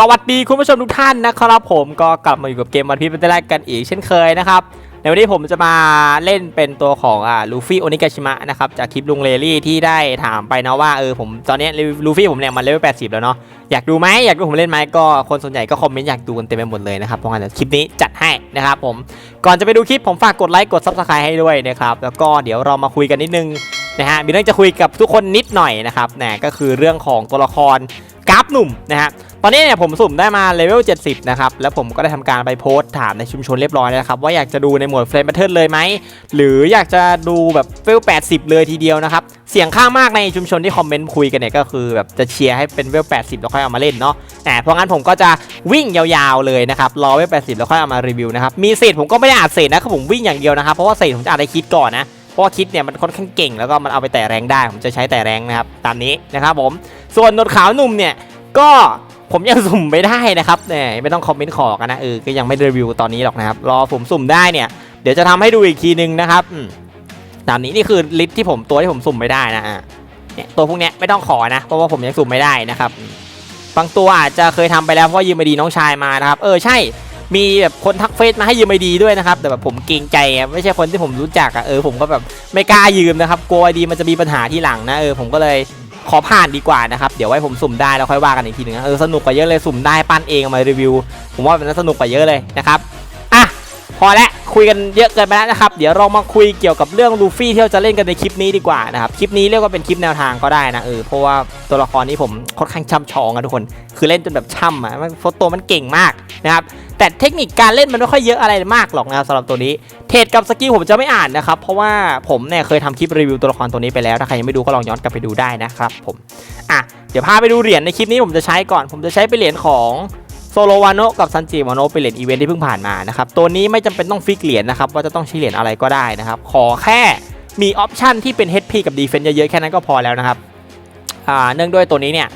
สวัสดีคุณผู้ชมทุกท่านนะครับผมก็กลับมาอยู่กับเกมวันพีเป็นแรกกันอีกเช่นเคยนะครับในวันนี้ผมจะมาเล่นเป็นตัวของอ่าลูฟี่โอนิกาชิมะนะครับจากคลิปลุงเลลี่ที่ได้ถามไปนะว่าเออผมตอนนี้ลูฟี่ผมเนี่ยมันเลเวล80 แล้วเนาะอยากดูไหมอยากดูผมเล่นไหมก็คนส่วนใหญ่ก็คอมเมนต์อยากดูกันเต็มไปหมดเลยนะครับเพราะงั้นเดี๋ยวคลิปนี้จัดให้นะครับผมก่อนจะไปดูคลิปผมฝากกดไลค์กดซับสไครต์ให้ด้วยนะครับแล้วก็เดี๋ยวเรามาคุยกันนิดนึงนะฮะมีเรื่องจะคุยกับทุกคนนิดหน่อยนะครับนะก็คือเรื่องของตัวละครกราฟหนุ่มนะฮะ อนนี้เนี่ยผมสุ่มได้มาเลเวล 70 นะครับ แล้วผมก็ได้ทำการไปโพสต์ถามในชุมชนเรียบร้อยแล้วนะครับ ว่าอยากจะดูในหมวดเฟรมแพทเทิร์นเลยไหม หรืออยากจะดูแบบเวล80 เลยทีเดียวนะครับ เสียงข้างมากในชุมชนที่คอมเมนต์คุยกันเนี่ยก็คือแบบจะเชียร์ให้เป็นเวล 80 แล้วค่อยเอามาเล่นเนาะแต่เพราะงั้นผมก็จะวิ่งยาวๆเลยนะครับ รอเวล 80 แล้วค่อยเอามารีวิวนะครับ มีเศษผมก็ไม่ได้อัดเศษนะครับผมวิ่งอย่างเดียวนะครับ เพราะว่าเศษผมจะอัดให้คิดก่อนนะเพราะว่าคิดเนี่ยมันค่อนข้างเก่งแล้วก็มันเอาไปแต่แรงได้ ผมจะใช้แต่แรงนะครับ ตามนี้นะครับผม ส่วนหนวดขาวหนุ่มเนี่ยก็ ผมยังสุ่มไม่ได้นะครับเนี่ยไม่ต้องคอมเมนต์ขอกันนะเออก็ยังไม่รีวิวตอนนี้หรอกนะครับรอผมสุ่มได้เนี่ยเดี๋ยวจะทำให้ดูอีกทีนึงนะครับตามนี้นี่คือลิสต์ที่ผมตัวที่ผมสุ่มไม่ได้นะอะเนี่ยตัวพวกเนี้ยไม่ต้องขอนะเพราะว่าผมยังสุ่มไม่ได้นะครับบางตัวอาจจะเคยทำไปแล้วเพราะยืมไอดีน้องชายมานะครับเออใช่มีแบบคนทักเฟซมาให้ยืมไอดีด้วยนะครับแต่แบบผมเกรงใจไม่ใช่คนที่ผมรู้จักอะเออผมก็แบบไม่กล้ายืมนะครับกลัวไอดีมันจะมีปัญหาที่หลังนะเออผมก็เลย ขอผ่านดีกว่านะครับ เดี๋ยวไว้ผมสุ่มได้แล้วค่อยว่ากันอีกทีหนึงนะเออสนุกกว่าเยอะเลยสุ่มได้ปั้นเองเอามารีวิว ผมว่ามันสนุกกว่าเยอะเลยนะครับอะพอแล้วคุยกันเยอะเกินไปแล้วนะครับ เดี๋ยวเรามาคุยเกี่ยวกับเรื่องลูฟี่ที่เราจะเล่นกันในคลิปนี้ดีกว่านะครับ คลิปนี้เรียกว่าเป็นคลิปแนวทางก็ได้นะเออเพราะว่าตัวละครนี้ผมค่อนข้างช่ำชองอะทุกคน คือเล่นจนแบบช่ำอะมันโฟโต้มันเก่งมากนะครับ แต่เทคนิคการเล่นมันไม่ค่อยเยอะอะไรมากหรอกนะสำหรับตัวนี้ เทรดกับสกิลผมจะไม่อ่านนะครับเพราะว่าผมเนี่ยเคยทำคลิปรีวิวตัวละครตัวนี้ไปแล้วถ้าใครยังไม่ดูก็ลองย้อนกลับไปดูได้นะครับผมอะเดี๋ยวพาไปดูเหรียญในคลิปนี้ผมจะใช้ก่อน ผมจะใช้เป็นเหรียญของโซโลวานโนกับซันจิวานโนเป็นเหรียญอีเวนท์ที่เพิ่งผ่านมานะครับตัวนี้ไม่จำเป็นต้องฟิกเหรียญนะครับว่าจะต้องใช้เหรียญอะไรก็ได้นะครับขอแค่มีออปชันที่เป็น HP กับ Defense เยอะๆแค่นั้นก็พอแล้วนะครับอ่าเนื่องด้วยตัวนี้เนี่ย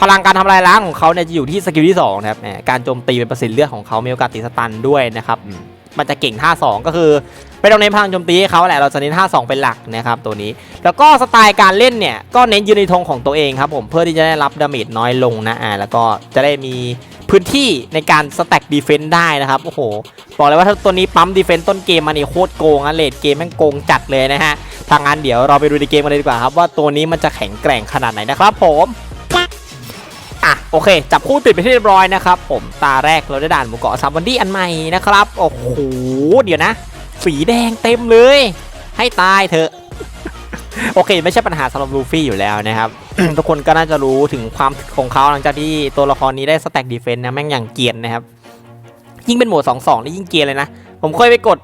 พลังการทำลายล้างของเขาเนี่ยจะอยู่ที่สกิลที่2นะครับแหมการโจมตีเป็นเปอร์เซ็นต์เลือดของเขามีโอกาสติดสตันด้วยนะครับอืมมันจะเก่งท่า2ก็คือไม่ต้องเน้นพลังโจมตีให้เขาแหละเราจะเน้นท่า2เป็นหลักนะครับตัวนี้ แล้วก็สไตล์การเล่นเนี่ยก็เน้นยืนในธงของตัวเองครับผมเพื่อที่จะได้รับดาเมจน้อยลงนะอ่าแล้วก็จะได้มีพื้นที่ในการสแต็กดีเฟนต์ได้นะครับโอ้โหบอกเลยว่าถ้าตัวนี้ปั๊มดีเฟนต์ต้นเกมมานี่โคตรโกงอะเลดเกมแม่งโกงจัดเลยนะฮะทางงานเดี๋ยวเราไปดูในเกมกันเลยดีกว่าครับว่าตัวนี้มันจะแข็งแกร่งขนาดไหนนะครับผม อะโอเค จับคู่ติดไปที่เรียบร้อยนะครับผมตาแรกเราได้ด่านหมู่เกาะซัมวันดี้อันใหม่นะครับโอ้โหเดี๋ยวนะ สีแดงเต็มเลย ให้ตายเถอะโอเค ไม่ใช่ปัญหาสำหรับลูฟี่อยู่แล้วนะครับ ทุกคนก็น่าจะรู้ถึงความของเขาหลังจากที่ตัวละครนี้ได้สแต็กดีเฟนต์นะแม่งอย่างเกียนนะครับ ยิ่งเป็นหมวด2-2นี่ยิ่งเกียนเลยนะ ผมเคยไปกด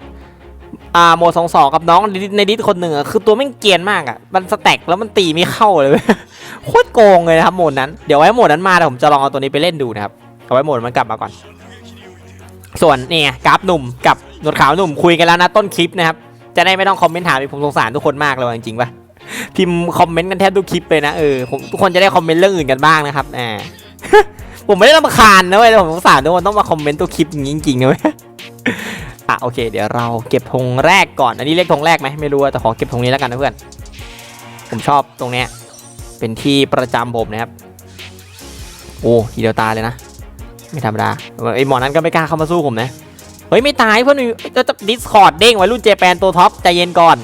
อ่าโหมด2-2กับน้องในดิสคนหนึ่งอะคือตัวแม่งเกียนมากอะมันสแต็กแล้วมันตีไม่เข้าเลยโคตรโกงเลยนะครับโหมดนั้นเดี๋ยวไว้โหมดนั้นมาเดี๋ยวผมจะลองเอาตัวนี้ไปเล่นดูนะครับเอาไว้โหมดมันกลับมาก่อน ส่วนเนี่ไงกราฟหนุ่มกับหนวดขาวหนุ่มคุยกันแล้วนะต้นคลิปนะครับจะได้ไม่ต้องคอมเมนต์ถามผมสงสารทุกคนมากเลยจริงๆปะพิมพ์คอมเมนต์กันแทบทุกคลิปเลยนะเออผมทุกคนจะได้คอมเมนต์เรื่องอื่นกันบ้างนะครับอ่าผมไม่ได้รำคาญนะเว้ยผมสงสารทุกคนต้องมาคอมเมนต์ตัวคลิปอย่างนี้จริงๆนะเว้ย อะโอเค เดี๋ยวเราเก็บธงแรกก่อน อันนี้เรียกธงแรกไหมไม่รู้แต่ขอเก็บธงนี้แล้วกันนะเพื่อน ผมชอบตรงเนี้ยเป็นที่ประจำผมนะครับ โอ้ทีเดียวตายเลยนะ ไม่ธรรมดาไอหมอนั้นก็ไม่กล้าเข้ามาสู้ผมนะ เฮ้ย ไม่ตายเพื่อนจะจะดิสคอร์ดเด้งไว้รุ่นเจแปนตัวท็อปใจเย็นก่อน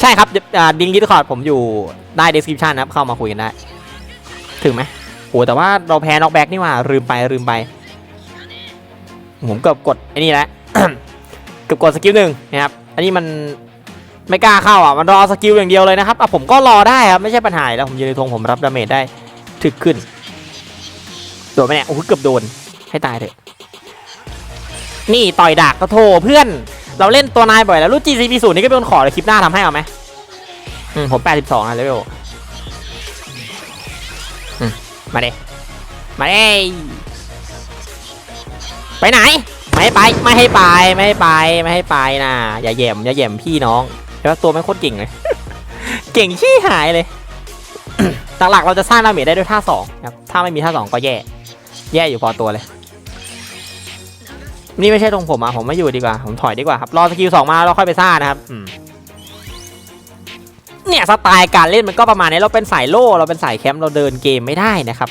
ใช่ครับดิงดิสคอร์ดผมอยู่ใต้ description นะครับ เข้ามาคุยกันได้ ถึงไหมโอ้แต่ว่าเราแพ้น็อกแบ็กนี่ว่าลืมไปลืมไป ผมเกือบกดไอ้นี่แหละ เกือบกดสกิลหนึ่งนะครับอันนี้มันไม่กล้าเข้าอะมันรอสกิลอย่างเดียวเลยนะครับอะผมก็รอได้ครับไม่ใช่ปัญหาแล้วผมยืนในธงผมรับดาเมจได้ถึกขึ้นโดนไหมเนี่ยโอ้โหเกือบโดนให้ตายเถอะนี่ต่อยดักก็โทเพื่อน เราเล่นตัวนายบ่อยแล้วรุ่น GCP ศูนย์นี่ก็เป็นคนขอเลยคลิปหน้าทำให้เอาไหมอืมผม82อะเลเวลมาเด้มาเด้ไปไหน ให้ไปไม่ให้ไปไม่ให้ไปไม่ให้ไปนะอย่าแหย่มอย่าแหย่มพี่น้องแล้วตัวไม่โคตรเก่งเลย เก่งชี้หายเลยหลักๆเราจะสร้างดาเมจได้ด้วยท่าสองครับถ้าไม่มีท่าสองก็แย่ แย่อยู่พอตัวเลย นี่ไม่ใช่ตรงผมอะผมไม่อยู่ดีกว่า ผมถอยดีกว่าครับ รอสกิลสองมาแล้วค่อยไปซ่านะครับอืมเนี่ยสไตล์การเล่นมันก็ประมาณนี้เราเป็นสายโล่เราเป็นสายแคมป์เราเดินเกมไม่ได้นะครับ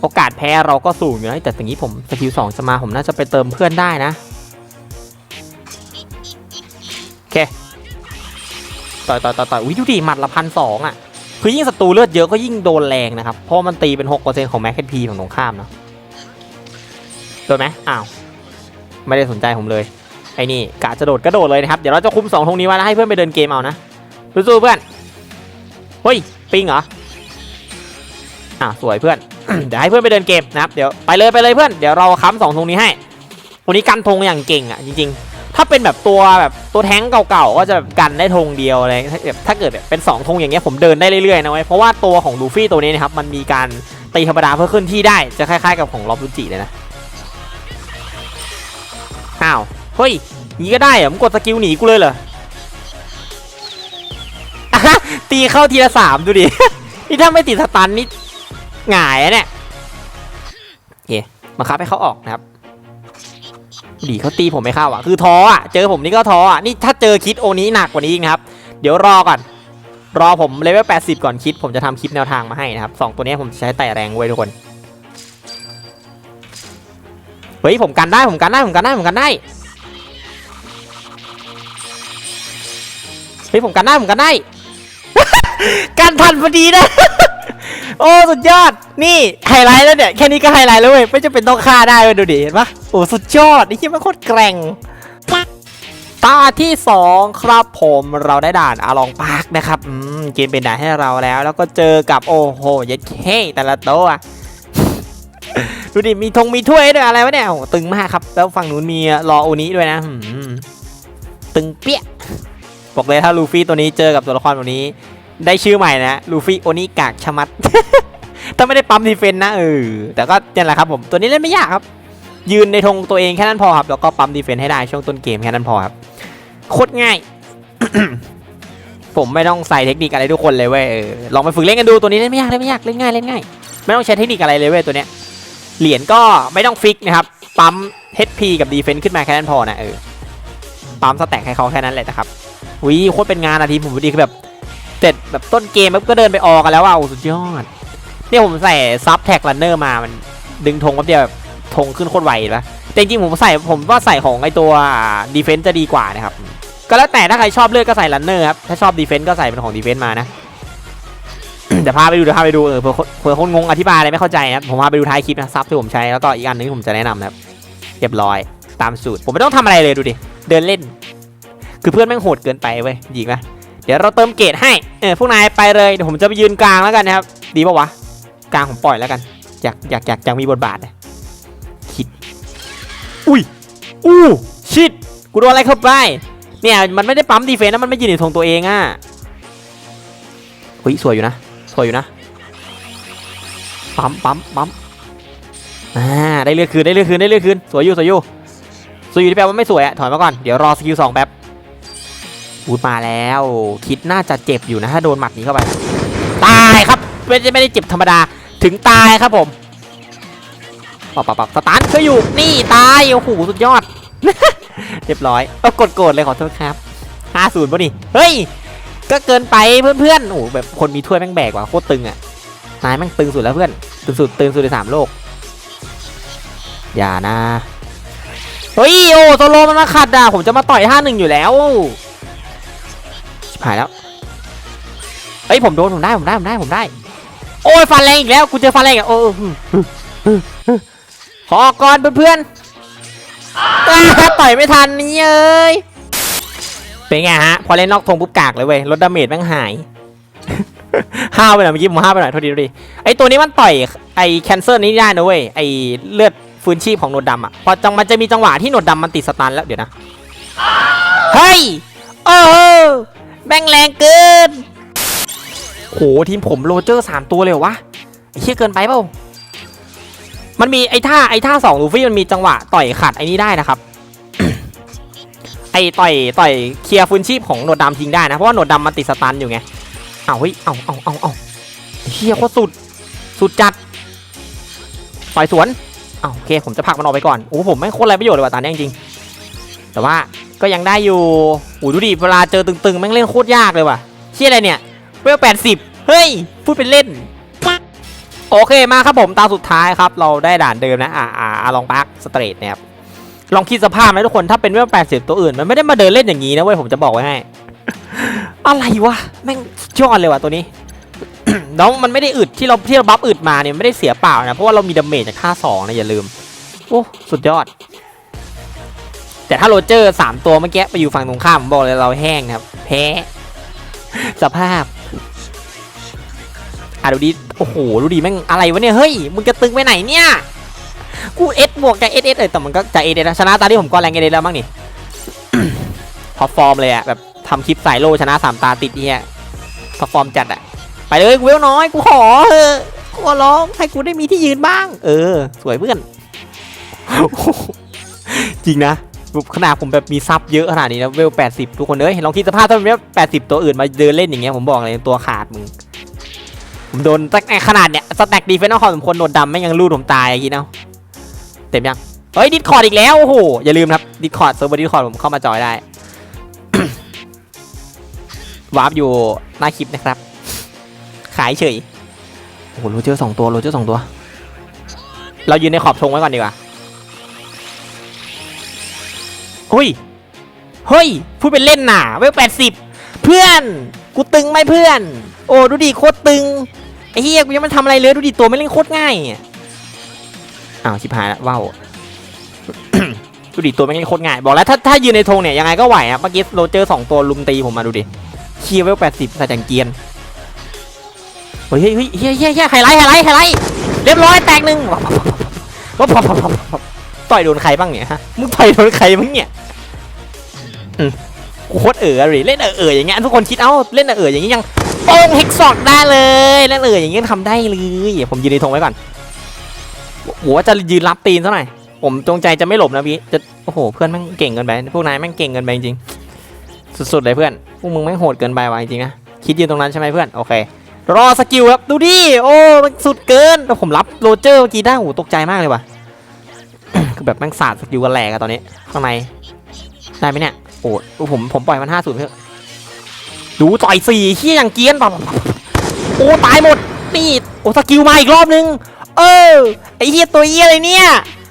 โอกาสแพ้เราก็สูงอยู่นะแต่อย่างนี้ผมสกิลสองจะมาผมน่าจะไปเติมเพื่อนได้นะโอเคต่อยต่อยต่อยต่อยอุ้ยดูดิหมัดละพันสองอะคือยิ่งศัตรูเลือดเยอะก็ยิ่งโดนแรงนะครับเพราะมันตีเป็น6%ของแม็กเพีของตรงข้ามเนาะโดนไหมอ้าวไม่ได้สนใจผมเลยไอ้นี่กะจะโดดกระโดดเลยนะครับเดี๋ยวเราจะคุมสองธงนี้ไว้แล้วให้เพื่อนไปเดินเกมเอานะสู้ๆเพื่อนเฮ้ยปิงเหรออะสวยเพื่อน เดี๋ยวให้เพื่อนไปเดินเกมนะครับเดี๋ยวไปเลยไปเลยเพื่อนเดี๋ยวเราค้ำสองธงนี้ให้วันนี้กันธงอย่างเก่งอะจริง ๆ ถ้าเป็นแบบตัวแบบตัวแท้งเก่าๆก็จะแบบกันได้ธงเดียวอะไรถ้าแบบถ้าเกิดแบบเป็น2ธงอย่างเงี้ยผมเดินได้เรื่อยๆนะเว้ยเพราะว่าตัวของลูฟี่ตัวนี้นะครับมันมีการตีธรรมดาเพื่อขึ้นที่ได้จะคล้ายๆกับของลอบรุจิเลยนะอ้าวเฮ้ยงี้ก็ได้เหรอมึงกดสกิลหนีกูเลยเหรออะฮะตีเข้าทีละสามดูดินี่ถ้าไม่ติดสตันนี่ หงายอะเนี่ยโอเคมาคับให้เขาออกนะครับ ดีเขาตีผมไม่เข้าอะ คือท้ออะ เจอผมนี่ก็ท้ออะ นี่ถ้าเจอคิดโอนี้หนักกว่านี้อีกนะครับ เดี๋ยวรอก่อน รอผมเลเวล80 ก่อนคิด ผมจะทำคลิปแนวทางมาให้นะครับสองตัวนี้ผมใช้ไต่แรงไว้ทุกคน เฮ้ยผมกันได้ผมกันได้ผมกันได้ผมกันได้เฮ้ยผมกันได้ผมกันได้ กันทันพอดีนะ โอ้สุดยอด นี่ไฮไลท์แล้วเนี่ยแค่นี้ก็ไฮไลท์แล้วเว้ยไม่จะเป็นต้องฆ่าได้เว้ยดูดิเห็นปะโอ้สุดยอดนี่คิดว่าโคตรแกร่งตาที่ 2 ครับผมเราได้ด่านอาลองพาร์คนะครับอืมเกมเป็นด่านให้เราแล้ว แล้วก็เจอกับโอ้โหเย็ดเค้แต่ละโต๊ะดูดิมีธงมีถ้วยด้วยอะไรวะเนี่ยโอ้ตึงมากครับ แล้วฝั่งนู้นมีรอโอนี้ด้วยนะตึงเปี้ยบอกเลยถ้าลูฟี่ตัวนี้เจอกับตัวละครตัวนี้ ได้ชื่อใหม่นะลูฟี่โอนิกากชะมัด ถ้าไม่ได้ปั๊มดีเฟนต์นะเออแต่ก็นี่นแหละครับผมตัวนี้เล่นไม่ยากครับ ยืนในธงตัวเองแค่นั้นพอครับแล้วก็ปั๊มดีเฟนต์ให้ได้ช่วงต้นเกมแค่นั้นพอครับโคตรง่ายผมไม่ต้องใส่เทคนิคอะไรทุกคนเลยเว้ยออลองไปฝึกเล่นกันดูตัวนี้เล่นไม่ยากเล่นไม่ยากเล่นง่ายเล่นง่ายไม่ต้องใช้เทคนิคอะไรเลยเว้ยตัวเนี้ยเหรียญก็ไม่ต้องฟิกนะครับปั๊ม HP กับดีเฟนต์ขึ้นมาแค่นั้นพอนะเออปั๊มสแต็กให้เขาแค่นั้นแหละนะครับวิโคตรเป็นงานอะทีมผมดีคือแบบ เสร็จแบบต้นเกมปุ๊บก็เดินไปออกกันแล้วอะโอ้สุดยอดเนี่ยผมใส่ซับแท็กลันเนอร์มามันดึงธงแป๊บเดียวแบบธงขึ้นโคตรไวปะแต่จริงๆผมใส่ผมว่าใส่ของไอตัวดีเฟนต์จะดีกว่านะครับก็แล้วแต่ถ้าใครชอบเลือกก็ใส่ลันเนอร์ครับถ้าชอบดีเฟนต์ก็ใส่เป็นของดีเฟนต์มานะเดี๋ยวพาไปดูเดี๋ยวพาไปดูเออเผื่อคนเผื่อคนงงอธิบายอะไรไม่เข้าใจนะผมพาไปดูท้ายคลิปนะซับที่ผมใช้แล้วก็อีกอันหนึงที่ผมจะแนะนำนะครับเรียบร้อยตามสูตร ผมไม่ต้องทำอะไรเลยดูดิเดินเล่น คือเพื่อนแม่งโหดเกินไปเว้ยจริงไหม เดี๋ยวเราเติมเกรดให้ เออพวกนายไปเลยเดี๋ยวผมจะไปยืนกลางแล้วกันนะครับ ดีปะวะ กลางผมปล่อยแล้วกัน อยากอยากอยากอยากมีบทบาทนะคิด อุ้ย อู้ชิด กูโดนอะไรเข้าไป เนี่ย มันไม่ได้ปั๊มดีเฟนต์นะ มันไม่ยืนในธงตัวเองอะเฮ้ยสวยอยู่นะ สวยอยู่นะ ปั๊มปั๊มปั๊มอ่า ได้เลือกคืน ได้เลือกคืน ได้เลือกคืน สวยอยู่ สวยอยู่ สวยอยู่ที่แปลว่าไม่สวยอะถอยมาก่อน เดี๋ยวรอสกิลสองแป๊บ พูดมาแล้ว คิดน่าจะเจ็บอยู่นะ ถ้าโดนหมัดนี้เข้าไป ตายครับ ไม่ได้ไม่ได้เจ็บธรรมดา ถึงตายครับผมปับปับปับสตาร์ทช่วยอยู่ นี่ตาย โอ้โห สุดยอด เรียบร้อยเอากดโกรธเลยขอโทษครับห้าศูนย์ป่ะนี่ เฮ้ย ก็เกินไปเพื่อนๆ โอ้แบบคนมีถ้วยแม่งแบกว่ะโคตรตึงอะ นายแม่งตึงสุดแล้วเพื่อน ตึงสุดตึงสุดในสามโลก อย่านะ เฮ้ย โอ้โซโลมันมาขัดอะ ผมจะมาต่อยท่าหนึ่งอยู่แล้ว ชิบหายแล้วเฮ้ยผมโดนผมได้ผมได้ผมได้ผมได้ โอ้ยฟันแรงอีกแล้วกูเจอฟันแรงอีกแล้วโอ้ขอก่อนเพื่อนๆอ่ต่อยไม่ทันนี่เอ้ยเป็นไงฮะพอเล่นนอกธงปุ๊บกากเลยเว้ยลดดาเมจแม่งหายห้าวไปหน่อยเมื่อกี้ผมห้าวไปหน่อยโทษทีโทษทีไอตัวนี้มันต่อยไอแคนเซิลนี้ได้นะเว้ยไอเลือดฟื้นชีพของหนวดดำอะพอจังมันจะมีจังหวะที่หนวดดำมันติดสตันแล้วเดี๋ยวนะเฮ้ยโอ้ แม่งแรงเกินโหทีมผมโรเจอร์สามตัวเลยเหรอวะไอ้เชี่ยเกินไปเปล่ามันมีไอ้ท่าไอ้ท่าสองลูฟี่มันมีจังหวะต่อยขัดไอ้นี้ได้นะครับ ไอ้ต่อยต่อยเคลียร์ฟื้นชีพของหนวดดำทิ้งได้นะเพราะว่าหนวดดำมันติดสตันอยู่ไงเอาเฮ้ยเอาเอาเอาเอาเฮียโคตรสุดสุดจัดต่อยสวนเอาโอเคผมจะผลักมันออกไปก่อนโอ้ผมไม่โคตรไรประโยชน์เลยว่ะตอนนี้จริงแต่ว่า ก็ยังได้อยู่โอ้ดูดิเวลาเจอตึงๆแม่งเล่นโคตรยากเลยว่ะเชี่ยอะไรเนี่ยเวลแปดสิบเฮ้ย พูดเป็นเล่น โอเคมาครับผมตาสุดท้ายครับ เราได้ด่านเดิมนะ อ่าอ่าอ่าลองปาร์คสเตรทนะครับลองคิดสภาพไหมทุกคนถ้าเป็นเวล80ตัวอื่น มันไม่ได้มาเดินเล่นอย่างนี้นะเว้ยผมจะบอกไว้ให้ อะไรวะแม่งสุดยอดเลยว่ะตัวนี้น้องมันไม่ได้อึดที่เราที่เราบัฟอึดมาเนี่ยไม่ได้เสียเปล่านะเพราะว่าเรามีดาเมจจากค่าสองนะอย่าลืมโอ้สุดยอด แต่ถ้าโรเจอร์สามตัวเมื่อกี้ไปอยู่ฝั่งตรงข้ามผมบอกเลยเราแห้งครับ แพ้ สภาพอะดูดิโอ้โหดูดิแม่งอะไรวะเนี่ยเฮ้ยมึงจะตึงไปไหนเนี่ยกูเอสบวกจากเอสเอสเออแต่มันก็จากเอสเอสชนะตาที่ผมก็แรงเอสแล้วมั้งนี่พอฟอร์มเลยอะแบบทำคลิปสายโลชนะสามตาติดเนี่ยพอฟอร์มจัดอะไปเลยกูเวลน้อยกูขอเออกูร้องให้กูได้มีที่ยืนบ้าง เออ สวยเพื่อนจริงนะ ขนาดผมแบบมีซับเยอะขนาดนี้นะเวล 80 ทุกคนเอ้ยลองคิดสภาพถ้าเป็นเวล80ตัวอื่นมาเดินเล่นอย่างเงี้ยผมบอกเลยตัวขาดมึงผมโดนสักขนาดเนี้ยสแต็กดีเฟนต์ของสมควรโดนดำไม่งยังรูดผมตายอย่างงี้เนาะเต็มยังเฮ้ยดิสคอร์ดอีกแล้วโอ้โหอย่าลืมครับดิสคอร์ดเซิร์ฟเวอร์ดิสคอร์ดผมเข้ามาจอยได้วาร์ปอยู่หน้าคลิปนะครับ ขายเฉยโอ้โหโรเจอร์สองตัวโรเจอร์สองตัว เรายืนในขอบธงไว้ก่อนดีกว่า เฮ้ย เฮ้ย พูดเป็นเล่นน่าเวลแปดสิบเพื่อน กูตึงไหมเพื่อน โอ้ดูดิโคตรตึง ไอ้เฮียกูยังไม่ทำอะไรเลยดูดิตัวไม่เล่นโคตรง่ายอ้าวชิบหายละว้าวดูดิตัวไม่เล่นโคตรง่ายบอกแล้วถ้าถ้ายืนในธงเนี่ยยังไงก็ไหวอะเมื่อกี้โรเจอร์สองตัวลุมตีผมมาดูดิเคียเวลแปดสิบใส่จังเกียนเฮ้ยเฮ้ยเฮ้ยเฮ้ยไฮไลท์ไฮไลท์ไฮไลท์เรียบร้อยแตกหนึ่งก็พอพอพอพอ ต่อยโดนใครบ้างเนี่ยฮะมึงต่อยโดนใครบ้างเนี่ยอืมกูโคตรเอ๋อเลยเล่นเอ๋อเออย่างเงี้ยทุกคนคิดเอ้าเล่นเอ๋อเออย่างงี้ยังโป้งเฮกซอกได้เลยแล้วเอออย่างงี้ทำได้เลยผมยืนในธงไว้ก่อนหัวจะยืนรับตีนซะหน่อยผมจงใจจะไม่หลบนะพี่จะโอ้โหเพื่อนแม่งเก่งเกินไปพวกนายแม่งเก่งเกินไปจริงสุดๆเลยเพื่อนพวกมึงแม่งโหดเกินไปว่ะจริงนะคิดยืนตรงนั้นใช่ไหมเพื่อนโอเครอสกิลครับดูดิโอ้มันสุดเกินแล้วผมรับโรเจอร์เมื่อกี้ได้โอ้โหตกใจมากเลยว่ะ คือแบบแม่งสาดสกิลกันแหลกอะตอนนี้ ข้างใน ได้ไหมเนี่ย โอ้ยผมผมปล่อยมันห้าสูตรเพื่อดูต่อยสี่เฮียอย่างเกียนปะโอ้ตายหมด นี่โอ้สกิลมาอีกรอบนึง เออไอเฮียตัวเฮียอะไรเนี่ย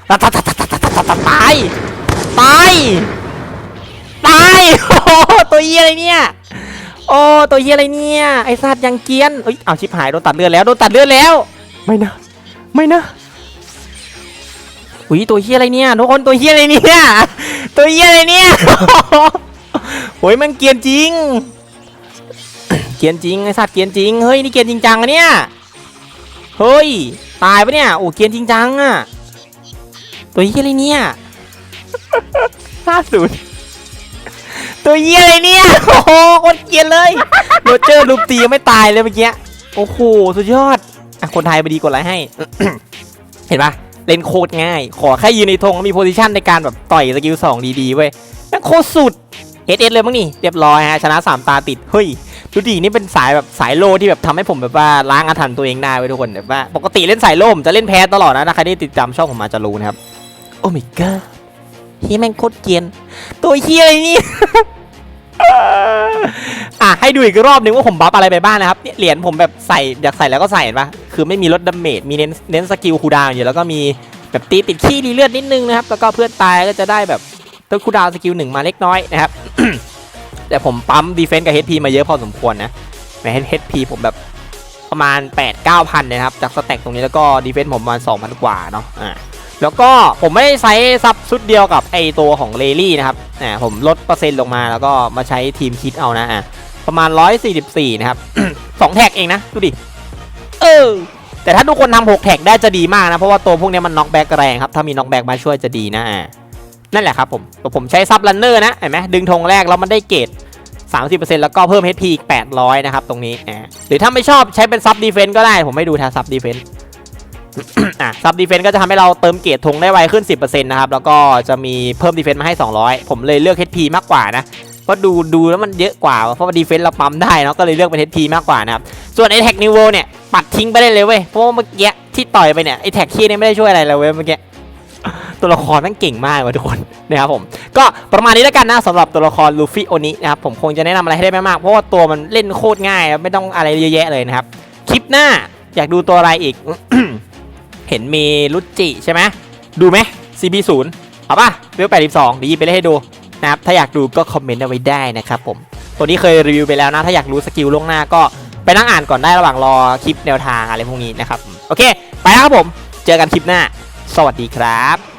ตายตายตายตายตายโอ้ตัวเฮียอะไรเนี่ยโอ้ตัวเฮียอะไรเนี่ยไอสัตว์ยังเกียนเอ้ยเอาชิบหายโดนตัดเลือดแล้วโดนตัดเลือดแล้ว ไม่นะ ไม่นะ อุ้ยตัวเฮียอะไรเนี่ยทุกคนตัวเฮียอะไรเนี่ยตัวเฮียอะไรเนี่ยโอ้ยมันเกียนจริง เกียนจริงไอสัตว์เกียนจริงเฮ้ยนี่เกียนจริงจังอะเนี่ยเฮ้ยตายปะเนี่ยโอ้เกียนจริงจังอะตัวเหี้ยอะไรเนี่ยห้าศูนย์ตัวเหี้ยอะไรเนี่ยโอ้โหคตรเกียนเลยโรเจอร์ลูปตียังไม่ตายเลยเมื่อกี้โอ้โหสุดยอดอะคนไทยไปดีกดไลค์ให้ เห็นปะ เล่นโคตรง่าย ขอแค่ยืนในธงแล้วมีโพซิชันในการแบบต่อยสกิลสองดีๆเว้ยแม่งโคตรสุดเอสเอสเลยมั้งนี่เรียบร้อยฮะชนะสามตาติดเฮ้ยดูดินี่เป็นสายแบบสายโลที่แบบทำให้ผมแบบว่าล้างอาถรรพ์ตัวเองได้ไว้ยทุกคนแบบว่าปกติเล่นสายโลผมจะเล่นแพ้ตลอดนะถ้าใครได้ติดตามช่องผมมาจะรู้นะครับโอ้ my god เฮียแม่งโคตรเกียนตัวเฮียอะไรนี่ อะให้ดูอีกรอบหนึงว่าผมบัฟอะไรไปบ้างนะครับเนี่ยเหรียญผมแบบใส่อยากใส่แล้วก็ใส่เห็นปะคือไม่มีลดดาเมจมีเน้นเน้นสกิลคูดาวอยู่แล้วก็มีแบบตีติดขี้รีเลือดนิดนึงนะครับแล้วก็เพื่อนตายก็จะได้แบบตัวคูดาวสกิลหนึ่งมาเล็กน้อยนะครับแต่ผมปั๊มดีเฟนส์กับ HP มาเยอะพอสมควรนะแม้ HP ผมแบบประมาณ 8 9 0 0 0นะครับจากสแต็กตรงนี้แล้วก็ดีเฟนส์ผมประมาณ2,000 กว่าเนาะอ่า แล้วก็ผมไม่ได้ใช้ซับชุดเดียวกับไอตัวของเลลี่นะครับอ่าผมลดเปอร์เซ็นต์ลงมาแล้วก็มาใช้ทีมคิดเอานะอ่าประมาณ 144 นะครับ 2 แท็กเองนะ ดูดิ เออ แต่ถ้าทุกคนทำ6แท็กได้จะดีมากนะ เพราะว่าตัวพวกนี้มันน็อกแบ็กแรงครับ ถ้ามีน็อกแบ็กมาช่วยจะดีนะอ่านั่นแหละครับผมผมใช้ซับลันเนอร์นะ เห็นไหมดึงธงแรกแล้วมันได้เกรด30%แล้วก็เพิ่ม HP อีก 800 นะครับ ตรงนี้อ่าหรือถ้าไม่ชอบใช้เป็นซับดีเฟนต์ก็ได้ ผมไม่ดูแทนซับดีเฟนต์ อะซับดีเฟนต์ก็จะทำให้เราเติมเกรดธงได้ไวขึ้น 10%นะครับ แล้วก็จะมีเพิ่มดีเฟนต์มาให้ 200 ผมเลยเลือก HP มากกว่านะเพราะดูดูแล้วมันเยอะกว่า เพราะว่าดีเฟนต์เราปั๊มได้เนาะก็เลยเลือกเป็น HP มากกว่านะครับ ส่วนไอแท็กนิวเวลเนี่ยปัดทิ้งไปได้เลยเว้ยเพราะว่าเมื่อกี้ที่ต่อยไปเนี่ยไอแท็กขี้เนี่ยไม่ได้ช่วยอะไรเลยเว้ยเมื่อกี้ตัวละครม่งเก่งมากว่ะทุกคนนะครับผมก็ประมาณนี้แล้วกันนะสำหรับตัวละครลูฟี่โอนินะครับผมคงจะแนะนำอะไรให้ได้ไม่มากเพราะว่าตัวมันเล่นโคตรง่ายไม่ต้องอะไรเยอะแยะเลยนะครับคลิปหน้าอยากดูตัวอะไรอีก เห็นมีรุจิใช่ไหมดูไหม CP 0 เอาป่ะเวล82ดีไปเล่นให้ดูนะครับถ้าอยากดูก็คอมเมนต์เอาไว้ได้นะครับผมตัวนี้เคยรีวิวไปแล้วนะ ถ้าอยากรู้สกิลล่วงหน้าก็ไปนั่งอ่านก่อนได้ระหว่างรอคลิปแนวทางอะไรพวกนี้นะครับ โอเค ไปแล้วครับผม เจอกันคลิปหน้า สวัสดีครับ